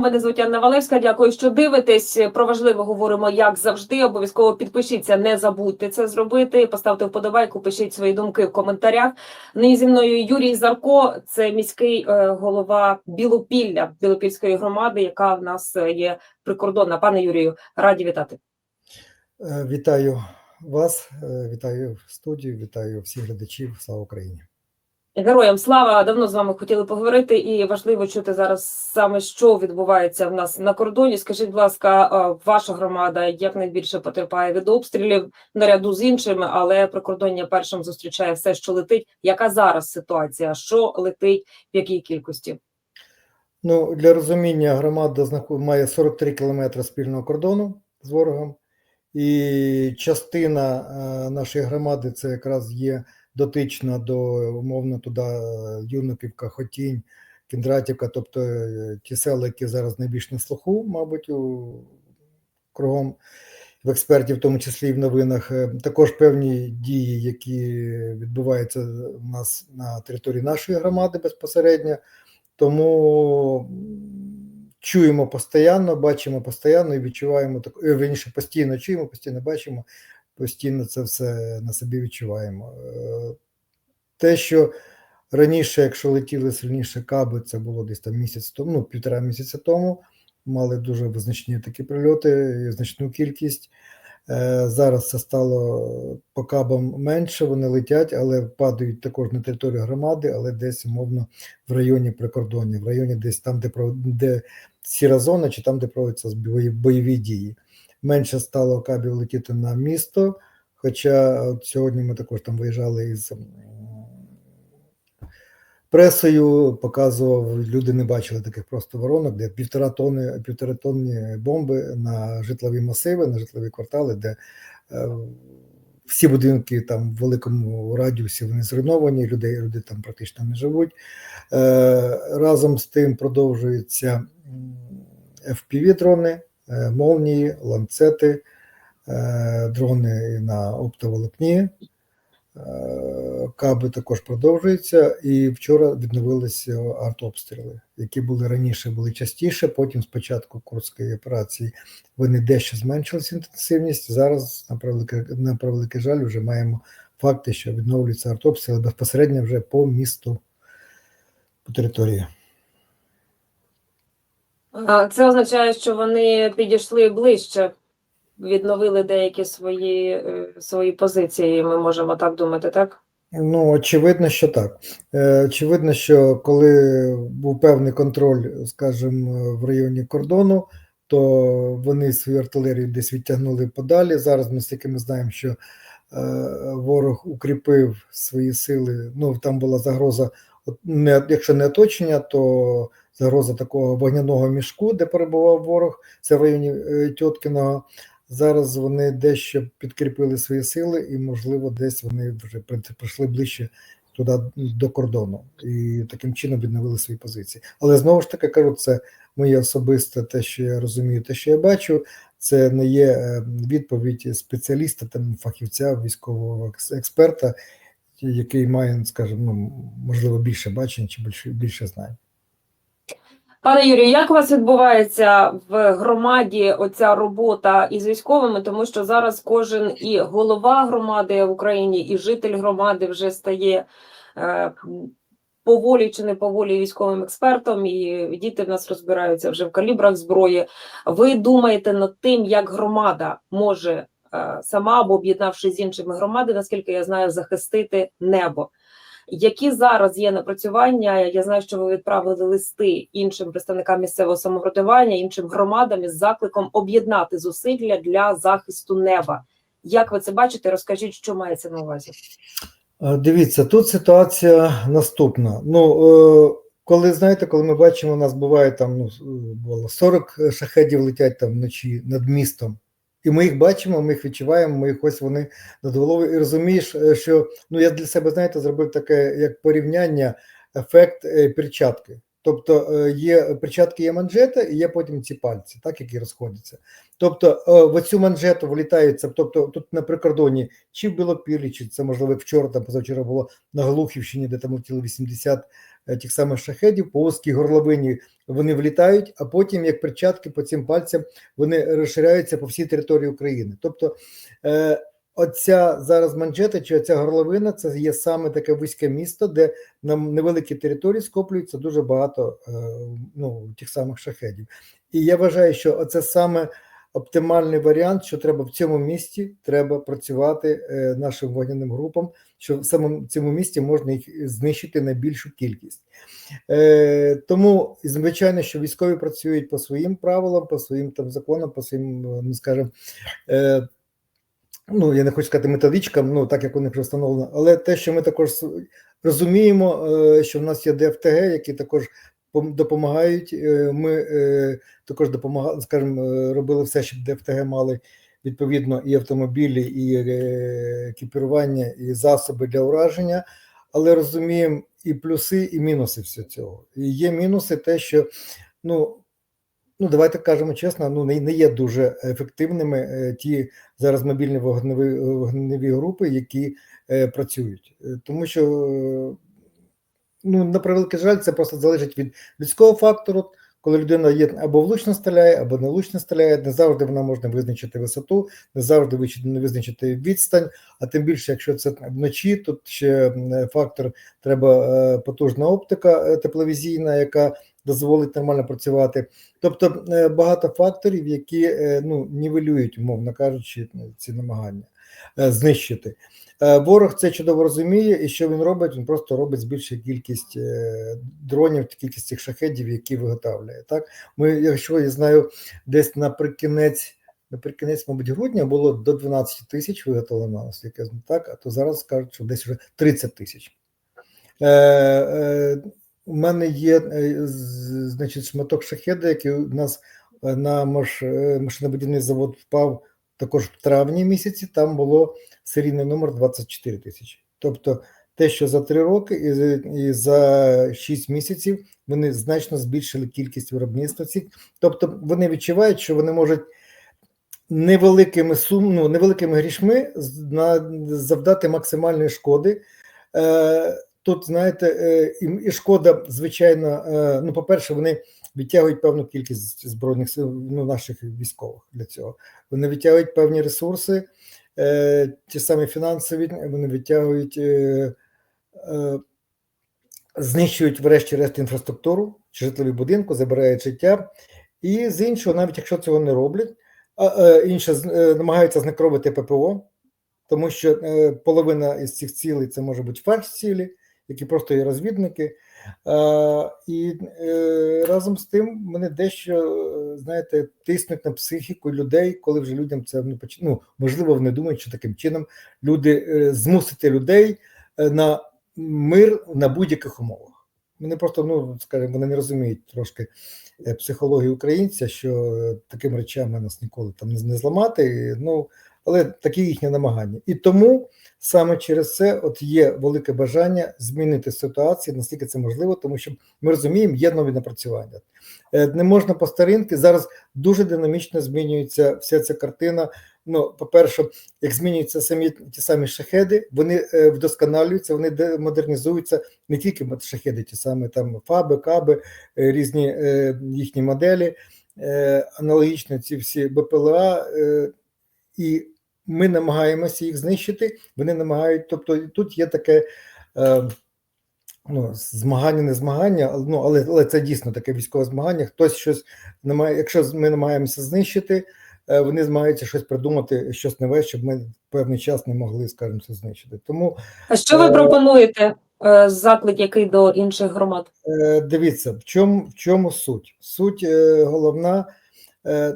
Мене звуть Анна Валевська. Дякую, що дивитесь. Про важливе говоримо як завжди. Обов'язково підпишіться, не забудьте це зробити. Поставте вподобайку, пишіть свої думки в коментарях. Нині зі мною Юрій Зарко, це міський е, голова Білопілля Білопільської громади, яка в нас е, є прикордонна. Пане Юрію, раді вітати. Е, Вітаю вас, вітаю студію, вітаю всіх глядачів. Слава Україні! Героям слава давно з вами хотіли поговорити, і важливо чути зараз саме що відбувається в нас на кордоні. Скажіть, будь ласка, ваша громада як найбільше потерпає від обстрілів наряду з іншими, але прикордоння першим зустрічає все, що летить. Яка зараз ситуація? Що летить, в якій кількості? Ну, для розуміння, громада має 43 кілометри спільного кордону з ворогом, і частина е, нашої громади це якраз є дотична до умовно туди е, Юнопівка, Хотінь, Кіндратівка, тобто е, ті села, які зараз найбільш на слуху, мабуть, у кругом в експертів, в тому числі і в новинах. Е, Також певні дії, які відбуваються у нас на території нашої громади безпосередньо. Тому чуємо постійно, бачимо постійно і відчуваємо так, вірніше, постійно чуємо, постійно бачимо, постійно це все на собі відчуваємо. Е, Те, що раніше, якщо летіли сильніше каби, це було десь там місяць тому, ну, півтора місяця тому. Мали дуже визначні такі прильоти, значну кількість. Е, Зараз це стало по кабам менше, вони летять, але падають також на територію громади, але десь умовно в районі прикордоння, в районі десь там, де де сіра зона, чи там, де проводяться бойові дії. Менше стало кабів летіти на місто. Хоча от сьогодні ми також там виїжджали із пресою, показував, люди не бачили таких просто воронок, де півтора тонни, півтора тонни бомби на житлові масиви, на житлові квартали, де е, всі будинки там в великому радіусі вони зруйновані, людей, люди там практично не живуть. Е, разом з тим продовжуються м, FPV-дрони, е, молнії, ланцети, е, дрони на оптоволокні. Е, Каби також продовжуються, і вчора відновилися артобстріли, які були раніше, були частіше. Потім, з початку курської операції, вони дещо зменшилися інтенсивність. Зараз, на превеликий, на превеликий жаль, вже маємо факти, що відновлюються артобстріли безпосередньо вже по місту, по території. Це означає, що вони підійшли ближче, відновили деякі свої, е, свої позиції. Ми можемо так думати, так? Ну, очевидно, що так. Е, Очевидно, що коли був певний контроль, скажімо, в районі кордону, то вони свою артилерію десь відтягнули подалі. Зараз ми стільки ми знаємо, що е, ворог укріпив свої сили. Ну, там була загроза, не, якщо не оточення, то загроза такого вогняного мішку, де перебував ворог, це в районі е, Тьоткіного. Зараз вони дещо підкріпили свої сили, і, можливо, десь вони вже при- прийшли ближче туди до кордону і таким чином відновили свої позиції. Але знову ж таки кажу, це моє особисте те, що я розумію, те, що я бачу. Це не є е, відповідь спеціаліста, там фахівця, військового експерта, який має, скажімо, ну, можливо, більше бачень чи більше, більше знань. Пане Юрію, як у вас відбувається в громаді оця робота із військовими? Тому що зараз кожен і голова громади в Україні, і житель громади вже стає е, поволі чи не поволі військовим експертом, і діти в нас розбираються вже в калібрах зброї. Ви думаєте над тим, як громада може сама або об'єднавшись з іншими громадами, наскільки я знаю, захистити небо? Які зараз є напрацювання? Я знаю, що ви відправили листи іншим представникам місцевого самоврядування, іншим громадам із закликом об'єднати зусилля для захисту неба. Як ви це бачите? Розкажіть, що мається на увазі? Е, Дивіться, тут ситуація наступна. Ну, е, коли знаєте, коли ми бачимо, у нас буває там ну, було 40 шахедів летять там вночі над містом. І ми їх бачимо, ми їх відчуваємо, ми їх ось вони над. І розумієш, е, що ну я для себе, знаєте, зробив таке як порівняння, ефект е, перчатки. Тобто е, є перчатки, є манжета, і є потім ці пальці, так, які розходяться. Тобто в цю манжету влітаються, тобто тут на прикордоні чи в Білопіллі, чи це можливо вчора, там позавчора було на Глухівщині, де там летіло 80 е, тих самих шахедів, по вузькій горловині вони влітають, а потім, як перчатки по цим пальцям, вони розширяються по всій території України. Тобто, е, оця зараз манжета чи оця горловина це є саме таке вузьке місто, де на невеликій території скоплюється дуже багато е, ну, тих самих шахедів. І я вважаю, що оце саме оптимальний варіант, що треба в цьому місті треба працювати е, нашим вогняним групам, що в самому цьому місті можна їх знищити на більшу кількість. Е, тому, звичайно, що військові працюють по своїм правилам, по своїм там законам, по своїм, е, ну скажімо, ну я не хочу сказати методичкам, ну так як вони вже встановлено, але те, що ми також розуміємо, що в нас є ДФТГ, які також допомагають. е, Ми е, також допомагали, скажімо, е, робили все, щоб ДФТГ мали відповідно і автомобілі, і екіпірування, і засоби для ураження, але розуміємо і плюси, і мінуси всього цього. І є мінуси, те, що ну. Ну, давайте кажемо чесно, ну не, не є дуже ефективними ті зараз мобільні вогневі, вогневі групи, які е, працюють. Тому що, ну, на превеликий жаль, це просто залежить від людського фактору. Коли людина є або влучно стріляє, або не влучно стріляє, не завжди вона можна визначити висоту, не завжди визначити відстань, а тим більше, якщо це вночі, тут ще фактор треба е, потужна оптика е, тепловізійна, яка дозволить нормально працювати. Тобто е, багато факторів, які ну, нівелюють, умовно кажучи, ці намагання знищити. Е, Ворог це чудово розуміє, і що він робить? Він просто робить збільшує кількість е, дронів, кількість цих шахедів, які виготовляє. Так, ми, якщо я знаю, десь наприкінець, наприкінець, мабуть, грудня було до 12 тисяч виготовлено, наскільки так, а то зараз кажуть, що десь вже 30 тисяч. Е, е, у мене є е, значить, шматок шахеда, який у нас на маш, машинобудівний завод впав також в травні місяці. Там було серійний номер 24 тисячі. Тобто те, що за три роки і, за- і за 6 місяців вони значно збільшили кількість виробництва цих. Тобто вони відчувають, що вони можуть невеликими сум, ну, невеликими грішми завдати максимальної шкоди. Е, тут, знаєте, е, і, і шкода, звичайно, е, ну, по-перше, вони відтягують певну кількість збройних сил ну, наших військових для цього. Вони відтягують певні ресурси, е, ті самі фінансові, вони відтягують, е, е, знищують врешті-решт інфраструктуру чи житлові будинку, забирають життя. І з іншого, навіть якщо цього не роблять, а е, інше е, намагаються зникровити ППО, тому що е, половина із цих цілей це може бути фальш-цілі, які просто є розвідники. Е, і е, разом з тим вони дещо, е, знаєте, тиснуть на психіку людей, коли вже людям це не поч... ну, можливо, вони думають, що таким чином люди змусити людей на мир на будь-яких умовах. Вони просто, ну скажімо, вони не розуміють трошки психології українця, що таким речами нас ніколи там не зламати. Ну але такі їхні намагання. І тому саме через це от є велике бажання змінити ситуацію, наскільки це можливо, тому що ми розуміємо, є нові напрацювання. Е, Не можна по старинки. Зараз дуже динамічно змінюється вся ця картина. Ну, по-перше, як змінюються самі ті самі шахеди, вони е, вдосконалюються, вони де- модернізуються не тільки шахеди, ті самі там фаби, каби, е, різні е, їхні моделі, е, аналогічно ці всі БПЛА, е, і ми намагаємося їх знищити. Вони намагають, тобто тут є таке. Е, Ну, змагання, не змагання, ну, але, але це дійсно таке військове змагання. Хтось щось намагає, якщо ми намагаємося знищити, е, вони намагаються щось придумати, щось нове, щоб ми певний час не могли, скажімо, це знищити. Тому А що ви Е, пропонуєте? е, Заклик, який до інших громад? Е, Дивіться, в чому, в чому суть? Суть е, головна е,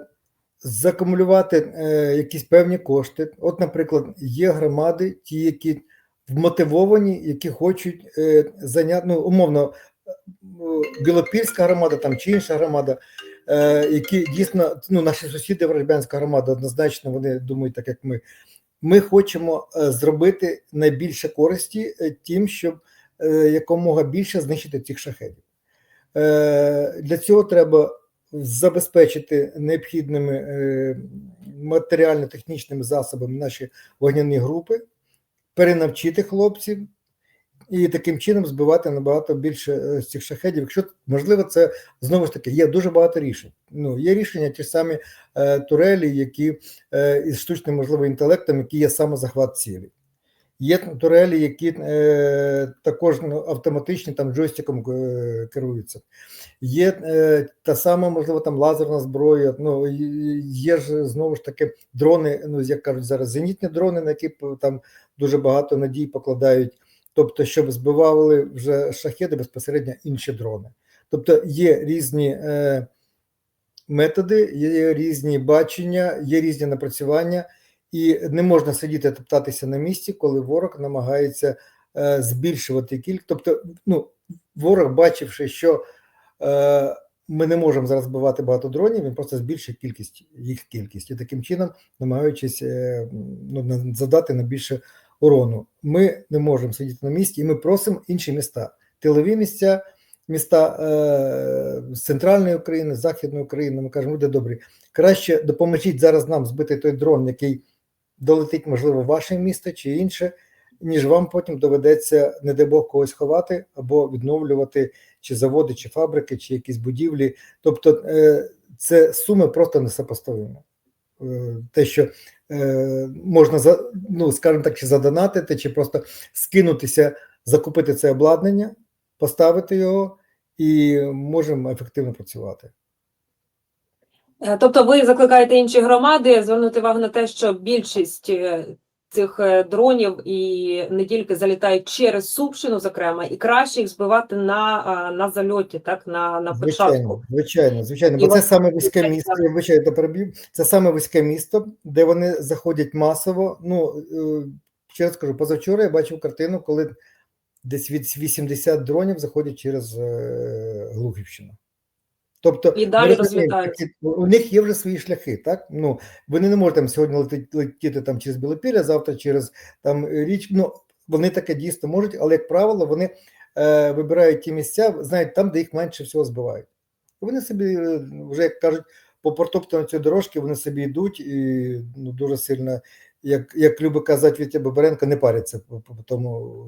закумулювати е, якісь певні кошти. От, наприклад, є громади, ті, які вмотивовані, які хочуть е, зайняти, ну, умовно, е, Білопільська громада там чи інша громада, е, які дійсно, ну, наші сусіди, Ворожбянська громада, однозначно вони думають так, як ми. Ми хочемо е, зробити найбільше користі е, тим, щоб якомога більше знищити цих шахедів. Для цього треба забезпечити необхідними е, матеріально-технічними засобами наші вогняні групи, перенавчити хлопців, і таким чином збивати набагато більше е, з цих шахедів. Якщо можливо, це знову ж таки є дуже багато рішень. Ну є рішення, ті самі е, турелі, які із штучним можливо інтелектом, які є самозахват цілі. Є турелі, які е, також ну, автоматичні там джойстиком е, керуються. Є е, та сама, можливо, там лазерна зброя. Ну є ж знову ж таки дрони, ну як кажуть зараз, зенітні дрони, на які там дуже багато надій покладають. Тобто, щоб збивали вже шахеди безпосередньо інші дрони. Тобто є різні е, методи, є різні бачення, є різні напрацювання, і не можна сидіти топтатися на місці, коли ворог намагається е, збільшувати кількість. Тобто, ну, ворог, бачивши, що е, ми не можемо зараз збивати багато дронів, він просто збільшить кількість їх кількість і таким чином, намагаючись е, ну, на- на більше урону. Ми не можемо сидіти на місці, і ми просимо інші міста, тилові місця, міста е, центральної України, західної України. Ми кажемо, люди добрі, краще допоможіть зараз нам збити той дрон, який долетить, можливо, ваше місто чи інше, ніж вам потім доведеться, не дай Бог, когось ховати або відновлювати чи заводи, чи фабрики, чи якісь будівлі. Тобто, е, це суми просто несопоставимі. Е, Те, що е, можна ну, скажімо так, чи задонатити, чи просто скинутися, закупити це обладнання, поставити його, і можемо ефективно працювати. Е, Тобто ви закликаєте інші громади звернути увагу на те, що більшість е, цих е, дронів і не тільки залітають через Сумщину, зокрема, і краще їх збивати на, на зальоті, так на, на початку. Звичайно, звичайно, звичайно, І бо це саме вузьке місто, я вибачаю, переб'ю, це саме вузьке місто, де вони заходять масово. Ну, ще раз кажу, позавчора я бачив картину, коли десь від 80 дронів заходять через Глухівщину. Тобто, І далі розлітаються. у них є вже свої шляхи, так? Ну, вони не можуть там сьогодні летіти, летіти там через Білопілля, завтра через там річ. Ну, вони таке дійсно можуть, але, як правило, вони е, вибирають ті місця, знають там, де їх менше всього збивають. Вони собі е, вже як кажуть, по протоптані ці дорожки вони собі йдуть і ну, дуже сильно, як, як любить казати Вітя Бабаренко, не паряться по, по тому.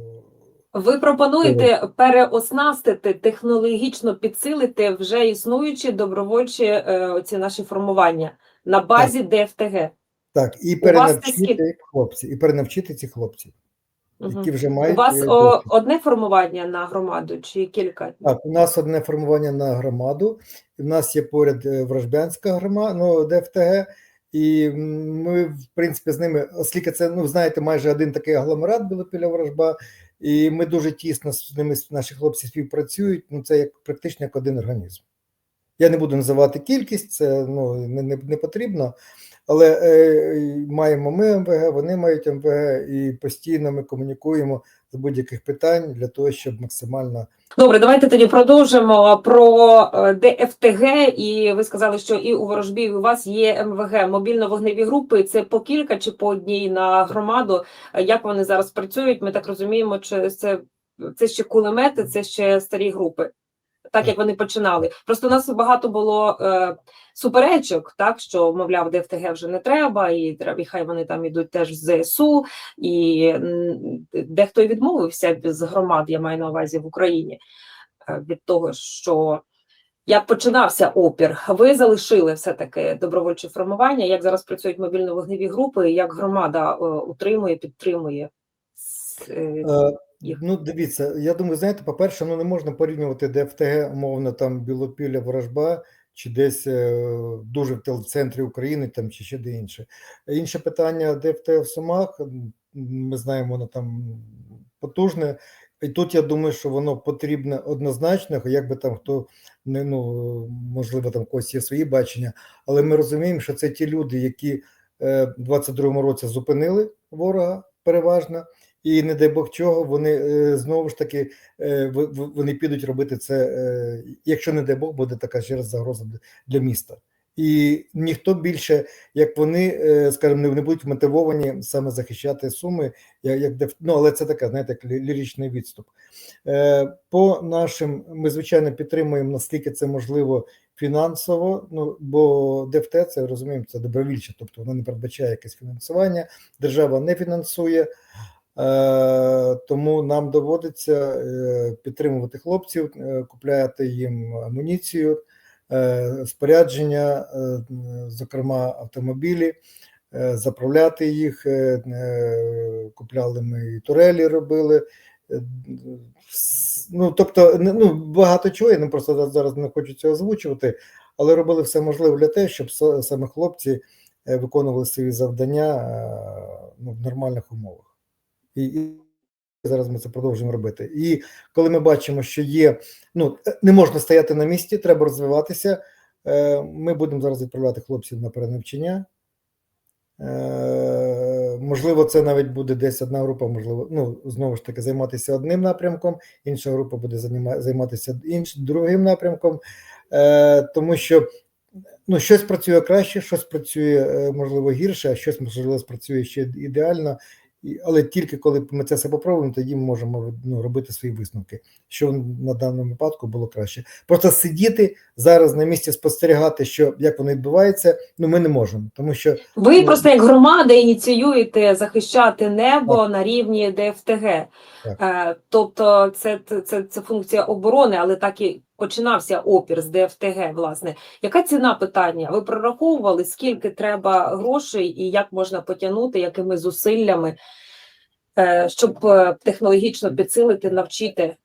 Ви пропонуєте переоснастити, технологічно підсилити вже існуючі добровольчі е, оці наші формування на базі ДФТГ. Так, і перенавчити хлопців, і перенавчити ці хлопців, Мгм. які вже мають. У вас е, о, одне формування на громаду чи кілька? Так, у нас одне формування на громаду. У нас є поряд е, Вражбянська громада, ну, ДФТГ, і ми, в принципі, з ними, оскільки це, ну, знаєте, майже один такий агломерат Білопіля Вражба, і ми дуже тісно з ними, наші хлопці співпрацюють, ну, це як практично як один організм. Я не буду називати кількість, це ну, не, не, не потрібно, але е, маємо ми МВГ, вони мають МВГ, і постійно ми комунікуємо з будь-яких питань для того, щоб максимально Добре, давайте тоді продовжимо про е, ДФТГ. І ви сказали, що і у ворожбі, і у вас є МВГ, мобільно-вогневі групи. Це по кілька чи по одній на громаду. Е, Як вони зараз працюють? Ми так розуміємо, чи це, це ще кулемети, це ще старі групи. Так як вони починали. Просто у нас багато було е, суперечок, так що мовляв, ДФТГ вже не треба, і і хай вони там ідуть теж в ЗСУ, і дехто й відмовився з громад, я маю на увазі в Україні, е, від того, що як починався опір, ви залишили все-таки добровольче формування, як зараз працюють мобільно-вогневі групи, як громада е, утримує, підтримує. Їх. Ну, дивіться, я думаю, знаєте, по-перше, ну не можна порівнювати ДФТГ, умовно, там Білопілля, Ворожба, чи десь е, дуже в центрі України, там чи ще де інше. Інше питання ДФТГ в Сумах, ми знаємо, воно там потужне. І тут я думаю, що воно потрібне однозначно, як би там хто не ну можливо там когось є свої бачення, але ми розуміємо, що це ті люди, які е, в 22-му році зупинили ворога переважно, і не дай Бог чого, вони е, знову ж таки е, вони підуть робити це, е, якщо не дай Бог, буде така ще раз загроза для- міста. І ніхто більше, як вони, скажімо, не, будуть мотивовані саме захищати суми, як, ну, але це така, знаєте, як ліричний відступ. По нашим, ми звичайно підтримуємо наскільки це можливо фінансово. Ну бо ДФТ це розуміємо, це добровільче, тобто воно не передбачає якесь фінансування, держава не фінансує. Е, тому нам доводиться е, підтримувати хлопців, е, купляти їм амуніцію, спорядження, зокрема автомобілі, заправляти їх. Купляли ми і турелі робили. Ну, тобто, ну, багато чого, я не просто зараз не хочу цього озвучувати, але робили все можливе для того, щоб са- саме хлопці виконували свої завдання ну, в нормальних умовах. І, і зараз ми це продовжуємо робити. І коли ми бачимо, що є, ну е, не можна стояти на місці, треба розвиватися. е, Ми будемо зараз відправляти хлопців на перенавчання. Е, Можливо, це навіть буде десь одна група, можливо, ну знову ж таки, займатися одним напрямком, інша група буде займатися інш, другим напрямком, тому що ну, щось працює краще, щось працює, можливо, гірше, а щось, можливо, спрацює ще ідеально. Але тільки коли ми це все попробуємо, тоді ми можемо ну, робити свої висновки, що на даному випадку було краще. Просто сидіти зараз на місці спостерігати, що як воно відбувається, ну ми не можемо, тому що Ви Ну, просто як громада ініціюєте захищати небо на рівні ДФТГ. Е, Тобто це, це, це функція оборони, але так і починався опір з ДФТГ, власне. Яка ціна питання? Ви прораховували, скільки треба грошей і як можна потягнути, якими зусиллями, е, щоб е, технологічно підсилити, навчити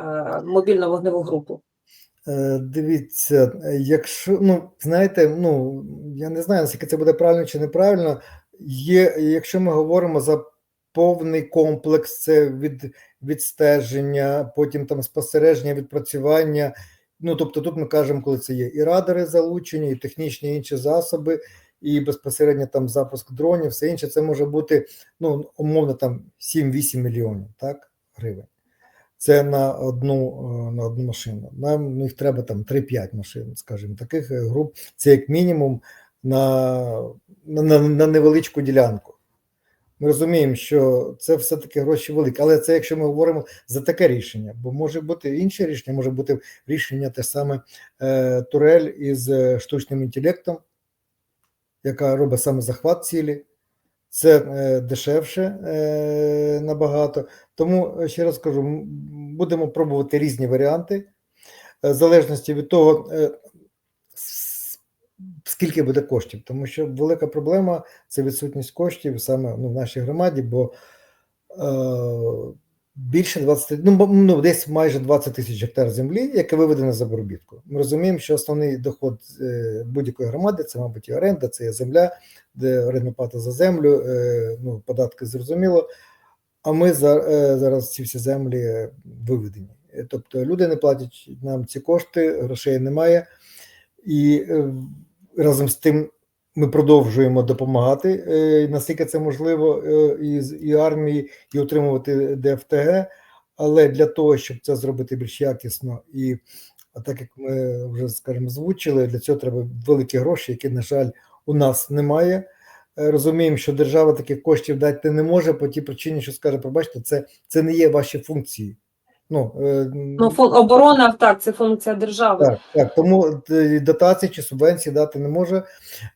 е, мобільну вогневу групу? Дивіться, якщо ну знаєте, ну я не знаю, наскільки це буде правильно чи неправильно. Є, якщо ми говоримо за повний комплекс, це від відстеження, потім там спостереження, відпрацювання. Ну тобто, тут ми кажемо, коли це є і радари залучені, і технічні інші засоби, і безпосередньо там запуск дронів, все інше, це може бути ну умовно там 7-8 мільйонів так, гривень. Це на одну е, на одну машину. Нам їх треба там 3-5 машин, скажімо, таких е, груп. Це як мінімум на, на, на невеличку ділянку. Ми розуміємо, що це все-таки гроші великі, але це якщо ми говоримо за таке рішення, бо може бути інше рішення, може бути рішення те саме е, турель із е, штучним інтелектом, яка робить саме захват цілі. Це е, дешевше е, набагато. Тому ще раз кажу, будемо пробувати різні варіанти, в залежності від того, скільки буде коштів. Тому що велика проблема це відсутність коштів саме ну, в нашій громаді, бо е, більше 20, ну, ну десь майже 20 тисяч гектар землі, яке виведено за заробітку. Ми розуміємо, що основний доход е, будь-якої громади це, мабуть, оренда, це є земля, де орендна плата за землю, е, ну, податки зрозуміло. А ми за, е, зараз ці всі землі виведені. Тобто люди не платять нам ці кошти, грошей немає. І е, разом з тим ми продовжуємо допомагати, е, наскільки це можливо, е, і, і армії, і отримувати ДФТГ. Але для того, щоб це зробити більш якісно, і так як ми вже скажімо, звучили, для цього треба великі гроші, які, на жаль, у нас немає. Е, Розуміємо, що держава таких коштів дати не може по тій причині, що скаже, пробачте, це, це не є ваші функції. Ну, е, Ну, фон, оборона так, це функція держави. так, так, тому е, дотації чи субвенції дати не може.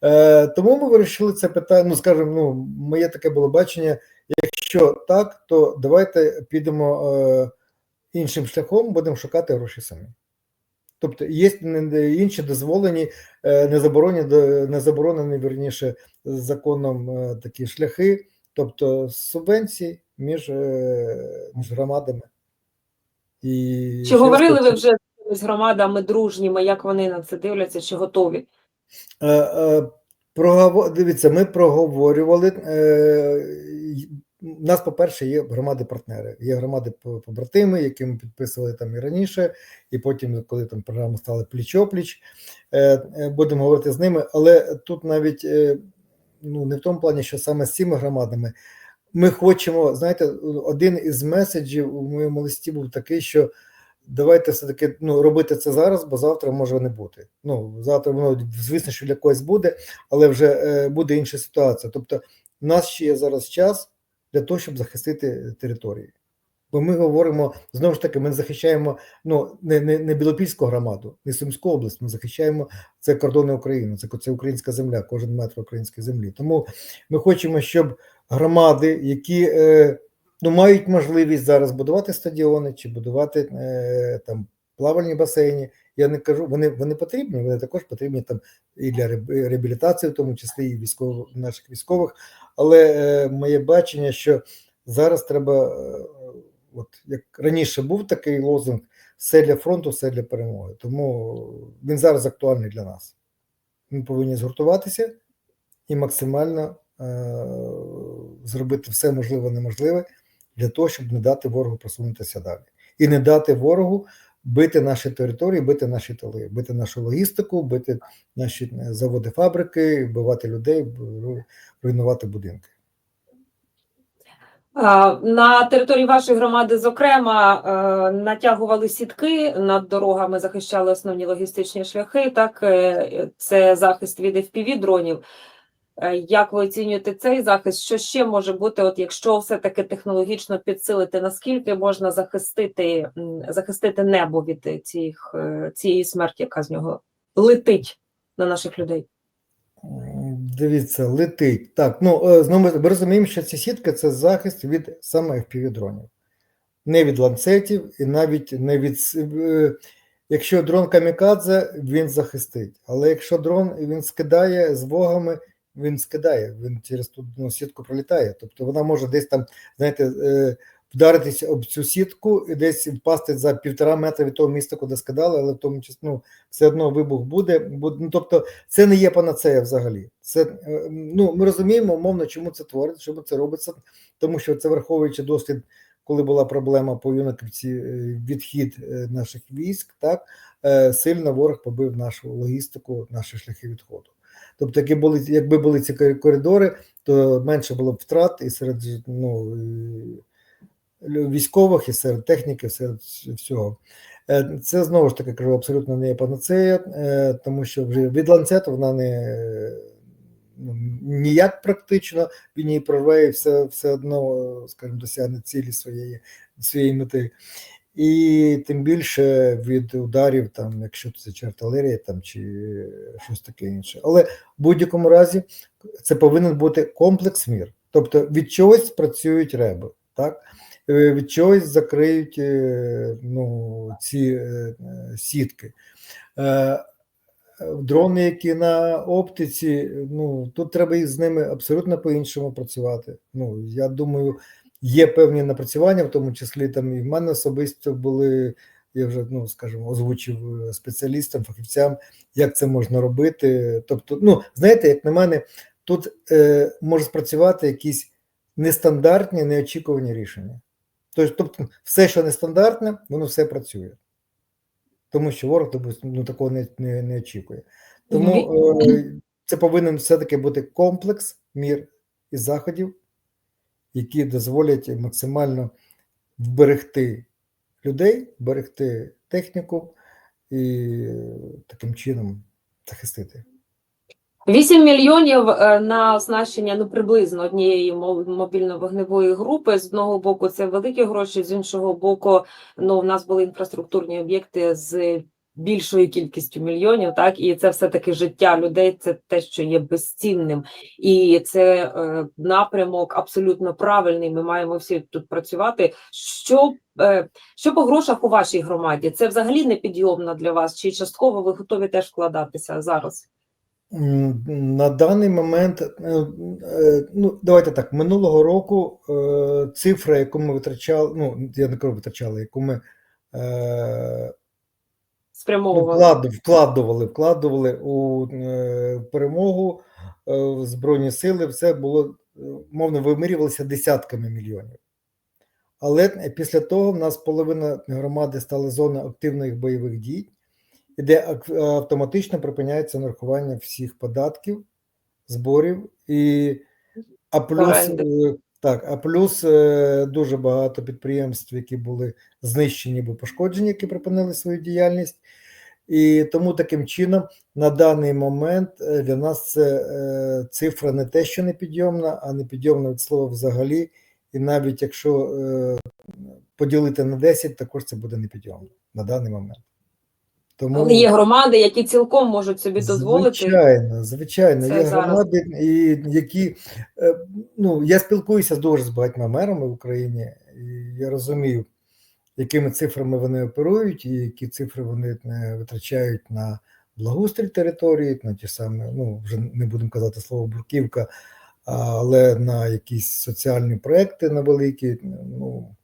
Е, тому ми вирішили це питання. Ну, скажімо, ну, моє таке було бачення. Якщо так, то давайте підемо е, іншим шляхом, будемо шукати гроші самі. Тобто є інші дозволені, е, не заборонені, до- не заборонені, верніше, законом такі шляхи, тобто субвенції між, між громадами. І Чи говорили ви вже з громадами дружніми, як вони на це дивляться, чи готові? Е, е, прогово- Дивіться, ми проговорювали. е, У нас, по-перше, є громади-партнери, є громади по- побратими, які ми підписували там і раніше, і потім, коли там програма стала пліч-опліч, е, е, будемо говорити з ними. Але тут навіть е, ну, не в тому плані, що саме з цими громадами. Ми хочемо, знаєте, один із меседжів у моєму листі був такий, що давайте все-таки ну, робити це зараз, бо завтра може не бути. Ну, завтра воно, звісно, що для когось буде, але вже е, буде інша ситуація. Тобто, у нас ще є зараз час для того, щоб захистити території. Бо ми говоримо знову ж таки, ми захищаємо ну не, не, не Білопільську громаду, не Сумську область. Ми захищаємо це кордони України, це, це українська земля, кожен метр української землі. Тому ми хочемо, щоб громади, які е, ну, мають можливість зараз будувати стадіони чи будувати е, там плавальні басейни. Я не кажу, вони, вони потрібні, вони також потрібні там і для реабілітації, в тому числі і військових наших військових. Але е, моє бачення, що зараз треба, от як раніше був такий лозунг, все для фронту, все для перемоги. Тому він зараз актуальний для нас. Ми повинні згуртуватися і максимально е, зробити все можливе неможливе для того, щоб не дати ворогу просунутися далі. І не дати ворогу бити наші території, бити наші тили, бити нашу логістику, бити наші е, заводи, фабрики, вбивати людей, руйнувати будинки. На території вашої громади, зокрема, е, натягували сітки над дорогами, захищали основні логістичні шляхи. Так, е, це захист від FPV дронів. Е, Як ви оцінюєте цей захист? Що ще може бути, от якщо все-таки технологічно підсилити, наскільки можна захистити, захистити небо від цих, е, цієї смерті, яка з нього летить на наших людей? Дивіться, летить. Так, ну е, знову ми розуміємо, що ці сітки це захист від саме FPV дронів. Не від ланцетів і навіть не від. Якщо дрон камікадзе, він захистить. Але якщо дрон він скидає з вогами, він скидає, він через ту ну, сітку пролітає. Тобто вона може десь там, знаєте, е, вдаритися об цю сітку і десь впасти за півтора метра від того міста, куди скидали, але в тому числі ну, все одно вибух буде. ну, тобто це не є панацея взагалі. Це е, ну ми розуміємо умовно, чому це твориться, чому це робиться, тому що це враховуючи досвід, коли була проблема по юнаковці е, відхід наших військ, так сильно ворог побив нашу логістику, наші шляхи відходу. Тобто, які були, якби були ці коридори, то менше було б втрат і серед ну, військових, і серед техніки, і серед всього. Е, Це знову ж таки кажу, абсолютно не є панацея, е, тому що вже від ланцету вона не ну, ніяк практично він її прорве і все, все одно, скажімо, досягне цілі своєї, своєї мети. І тим більше від ударів, там, якщо це чи артилерія там, чи щось таке інше. Але в будь-якому разі це повинен бути комплекс мір. Тобто від чогось працюють реби, так? Е, від чогось закриють е, ну, ці е, е, сітки. Е, Дрони, які на оптиці, ну тут треба їх з ними абсолютно по-іншому працювати. Ну, я думаю, є певні напрацювання, в тому числі там і в мене особисто були, я вже ну скажімо, озвучив е, спеціалістам, фахівцям, як це можна робити. Тобто, ну знаєте, як на мене, тут е, може спрацювати якісь нестандартні, неочікувані рішення. Тобто, все, що нестандартне, воно все працює. Тому що ворог ну, такого не, не, не очікує. Тому е, це повинен все-таки бути комплекс мір і заходів, які дозволять максимально вберегти людей, вберегти техніку і таким чином захистити. 8 мільйонів е, на оснащення ну приблизно однієї мо- мобільно-вогневої групи. З одного боку, це великі гроші, з іншого боку, ну в нас були інфраструктурні об'єкти з більшою кількістю мільйонів, так і це все таки життя людей. Це те, що є безцінним, і це е, напрямок абсолютно правильний. Ми маємо всі тут працювати. Що, е, що по грошах у вашій громаді? Це взагалі не підйомно для вас? Чи частково ви готові теж вкладатися зараз? На даний момент, е, е, ну давайте так, минулого року е, цифра, яку ми витрачали, ну я не кажу витрачали, яку ми Спрямовували? вклад- вкладували, вкладували у е, перемогу е, в Збройні сили, все було е, мовно вимірювалося десятками мільйонів. Але після того в нас половина громади стала зона активних бойових дій, де автоматично припиняється нарахування всіх податків, зборів і а плюс так, а плюс е, дуже багато підприємств, які були знищені або пошкоджені, які припинили свою діяльність. І тому таким чином на даний момент е, для нас це е, цифра не те, що не підйомна, а не підйомна від слова взагалі. І навіть якщо поділити на 10, також це буде непідйомно на даний момент. Тому Але є громади, які цілком можуть собі дозволити. Звичайно, звичайно, це є зараз. громади, і які е, ну, я спілкуюся дуже з багатьма мерами в Україні, і я розумію, якими цифрами вони оперують, і які цифри вони витрачають на благоустрій території, на ті самі, ну вже не будемо казати слово бурківка, але на якісь соціальні проекти на великі. Ну,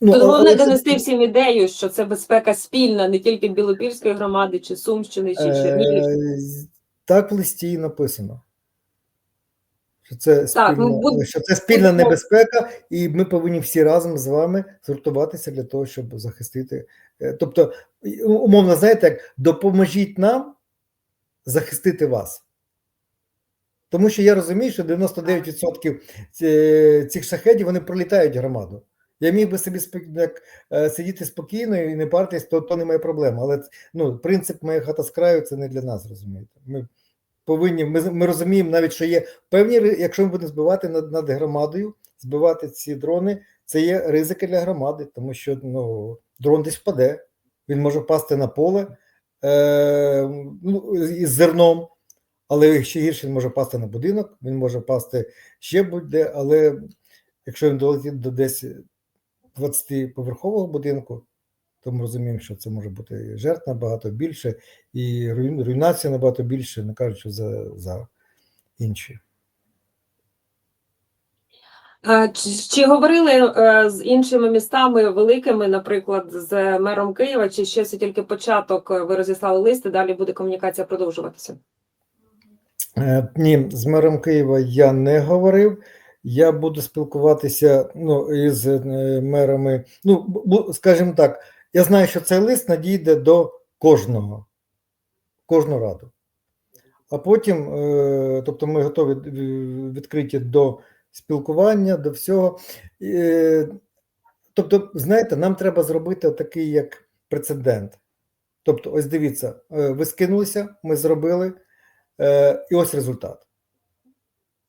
ну, Тут головне це- донести всім ідею, що це безпека спільна, не тільки Білопільської громади, чи Сумщини, чи. Е, Так в листі і написано. Що це спільна, ну, буд- що це спільна небезпека, і ми повинні всі разом з вами згуртуватися для того, щоб захистити. Е, Тобто, умовно, знаєте, як допоможіть нам захистити вас. Тому що я розумію, що 99% цих шахедів вони пролітають громаду. Я міг би собі як, е, сидіти спокійно і не партись, то, то немає проблем. Але ну, принцип моя хата з краю це не для нас, розумієте. Ми повинні, ми, ми розуміємо навіть, що є певні, якщо ми будемо збивати над, над громадою, збивати ці дрони, це є ризики для громади, тому що ну, дрон десь впаде, він може впасти на поле е, ну, із зерном, але ще гірше він може впасти на будинок, він може впасти ще будь-де, але якщо він долетить до десь 20-поверхового будинку, то ми розуміємо, що це може бути жертв набагато більше, і руйнація набагато більше, не кажучи за, за інші. Чи, чи говорили е, з іншими містами великими, наприклад, з мером Києва, чи ще це тільки початок? е, Ви розіслали листи, далі буде комунікація продовжуватися? Е, Ні, з мером Києва я не говорив. Я буду спілкуватися ну, із е, мерами. Ну, скажімо так, я знаю, що цей лист надійде до кожного, кожну раду. А потім, е, тобто, ми готові відкриті до спілкування, до всього. Е, Тобто, знаєте, нам треба зробити такий як прецедент. Тобто, ось дивіться, ви скинулися, ми зробили. І ось результат.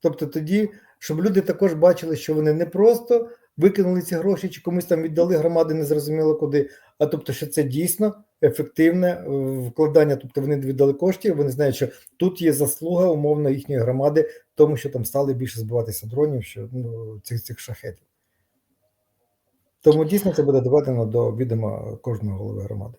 Тобто тоді, щоб люди також бачили, що вони не просто викинули ці гроші чи комусь там віддали громади, не зрозуміло куди, а тобто, що це дійсно ефективне е, вкладання. Тобто вони віддали коштів, вони знають, що тут є заслуга умовно їхньої громади, тому що там стали більше збиватися дронів, що ну, цих цих шахетів. Тому дійсно це буде доведено до відома кожного голови громади.